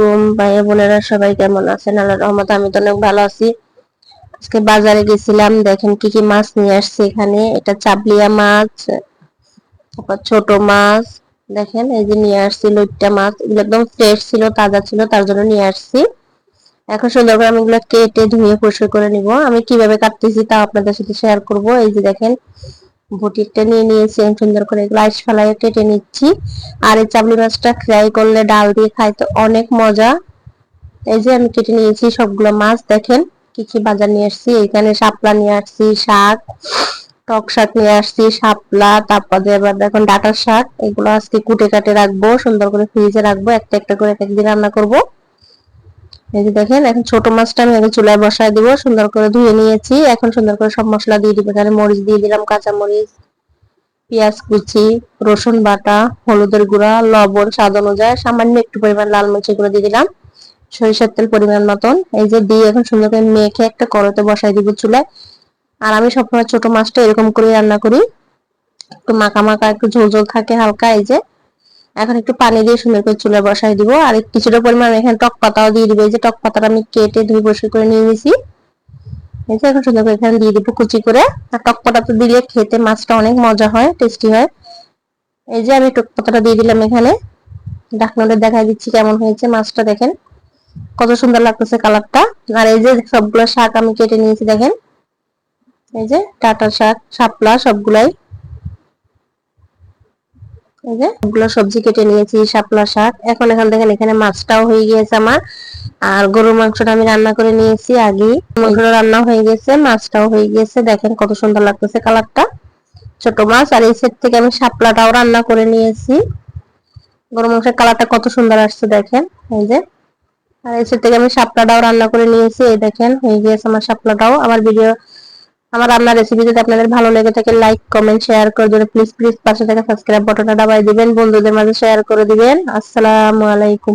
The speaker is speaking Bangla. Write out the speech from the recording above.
আলাইকুম। ভাই বোনেরা সবাই কেমন আছেন? আল্লাহ রহমত আমি তো অনেক ভালো আছি। আজকে বাজারে গেছিলাম, দেখেন কি কি মাছ নিয়ে আসছি এখানে। এটা চাবলিয়া মাছ, তারপর ছোট মাছ, দেখেন এই যে নিয়ে আসছি লইট্টা মাছ। এগুলো একদম ফ্রেশ ছিল, তাজা ছিল, তার জন্য নিয়ে আসছি। এখন সুন্দর করে আমি এগুলো কেটে ধুয়ে পরিষ্কার করে নিব। আমি কীভাবে কাটতেছি তা আপনাদের সাথে শেয়ার করব। এই যে দেখেন বটিটা নিয়ে নিয়েছি, আমি সুন্দর করে এগুলো আইস কেটে নিচ্ছি। আর এই চাবলি মাছটা ফ্রাই করলে ডাল দিয়ে খাইতে অনেক মজা। এই যে আমি কেটে নিয়েছি সবগুলো মাছ, দেখেন কি কি বাজার নিয়ে আসছি। এখানে শাপলা নিয়ে আসছি, শাক, টক শাক নিয়ে আসছি, শাপলা, তারপরে এবার দেখুন ডাটার শাক। এগুলো আজকে কুটে কাটে রাখব, সুন্দর করে ফ্রিজে রাখব, একটা একটা করে এক একদিন রান্না করব। এই যে দেখেন, এখন ছোট মাছটা আমি আগে চুলায় বসায় দিব, সুন্দর করে ধুয়ে নিয়েছি। এখন সুন্দর করে সব মশলা দিয়ে দিব। এখানে মরিচ দিয়ে দিলাম কাঁচা মরিচ পেঁয়াজ কুচি, রসুন বাটা, হলুদের গুঁড়া, লবণ, স্বাদ অনুযায়ী সামান্য একটু পরিমাণ লাল মরিচের গুঁড়ো দিয়ে দিলাম, সরিষার তেল পরিমাণ মতন। এই যে দিয়ে এখন সুন্দর করে মেখে একটা কড়াতে বসাই দিব চুলায়। আর আমি সবসময় ছোট মাছটা এরকম করে রান্না করি। একটু মাখা মাখা, একটু ঝোল ঝোল থাকে হালকা, এই যে এখন একটু পানি দিয়ে সুন্দর করে চুলায় বসাই দিব। আর কিছুটা পরিমাণ এখানে টক পাতাও দিয়ে দিব। এই যে টক পাতাটা আমি কেটে ধুয়ে বসে করে নিয়ে নিয়েছি এই যে এখন সুন্দর করে এখানে দিয়ে দিব কুচি করে। আর টক তো দিলে খেতে মাছটা অনেক মজা হয় টেস্টি হয়। এই যে আমি টক পাতাটা দিয়ে দিলাম এখানে। ডাকনাটা দেখা দিচ্ছি কেমন হয়েছে মাছটা দেখেন। কত সুন্দর লাগতেছে কালারটা। আর এই যে সবগুলো শাক আমি কেটে নিয়েছি দেখেন। এই যে টাটা শাক, শাপলা সবগুলাই। সবজি কেটে নিয়েছি, শাপলা শাক। এখন এখান দেখেন এখানে মাছটাও হয়ে গিয়েছে আমার। আর গরুর মাংসটা আমি রান্না করে নিয়েছি আগে। মাংসটা রান্না হয়ে গেছে, মাছটাও হয়ে গেছে। দেখেন কত সুন্দর লাগতেছে কালারটা। ছোট মাছ, আর এই সেট থেকে আমি শাপলাটাও রান্না করে নিয়েছি। গরু মাংসের কালারটা কত সুন্দর আসছে দেখেন, এই যে। আর এই সেট থেকে আমি শাপলাটাও রান্না করে নিয়েছি, এই দেখেন, হয়ে গিয়েছে আমার শাপলাটাও। আমার ভিডিও আমার রান্নার রেসিপি যদি আপনাদের ভালো লেগে থাকে লাইক কমেন্ট শেয়ার করে দেবেন। প্লিজ প্লিজ পাশে থাকা সাবস্ক্রাইব বাটনটা দাবাই দিবেন, বন্ধুদের মাঝে শেয়ার করে দিবেন। আসসালামু আলাইকুম।